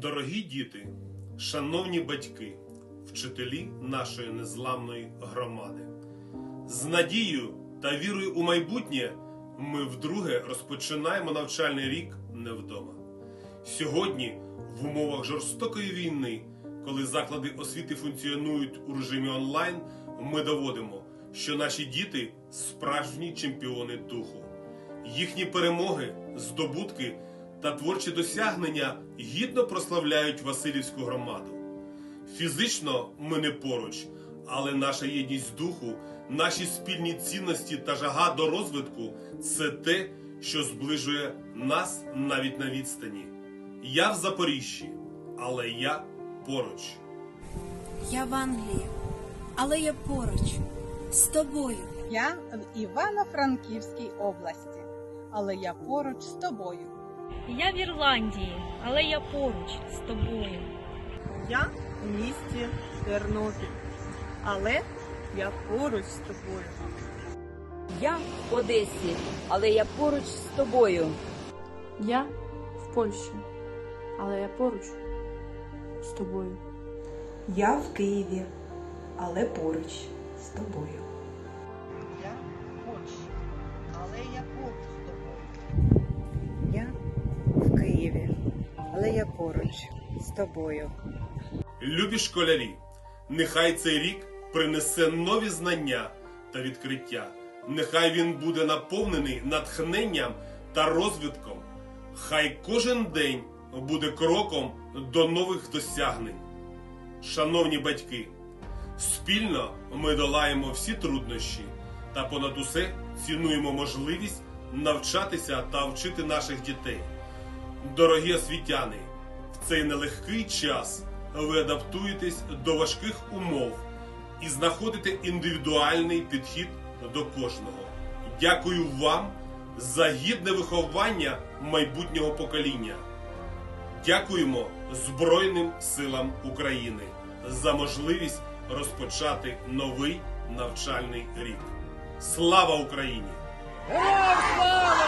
Дорогі діти, шановні батьки, вчителі нашої незламної громади, з надією та вірою у майбутнє ми вдруге розпочинаємо навчальний рік не вдома. Сьогодні, в умовах жорстокої війни, коли заклади освіти функціонують у режимі онлайн, ми доводимо, що наші діти справжні чемпіони духу. Їхні перемоги, здобутки та творчі досягнення гідно прославляють Васильівську громаду. Фізично ми не поруч, але наша єдність духу, наші спільні цінності та жага до розвитку це те, що зближує нас навіть на відстані. Я в Запоріжжі, але я поруч. Я в Англії, але я поруч з тобою. Я в Івано-Франківській області, але я поруч з тобою. Я в Ірландії, але я поруч з тобою. Я в місті Тернопіль, але я поруч з тобою. Я в Одесі, але я поруч з тобою. Я в Польщі, але я поруч з тобою. Я в Києві, але поруч з тобою. Я в Польщі, але я поруч я поруч з тобою. Любі школярі, нехай цей рік принесе нові знання та відкриття. Нехай він буде наповнений натхненням та розвитком. Хай кожен день буде кроком до нових досягнень. Шановні батьки, спільно ми долаємо всі труднощі та понад усе цінуємо можливість навчатися та вчити наших дітей. Дорогі освітяни, цей нелегкий час ви адаптуєтесь до важких умов і знаходите індивідуальний підхід до кожного. Дякую вам за гідне виховання майбутнього покоління. Дякуємо Збройним силам України за можливість розпочати новий навчальний рік. Слава Україні! Слава!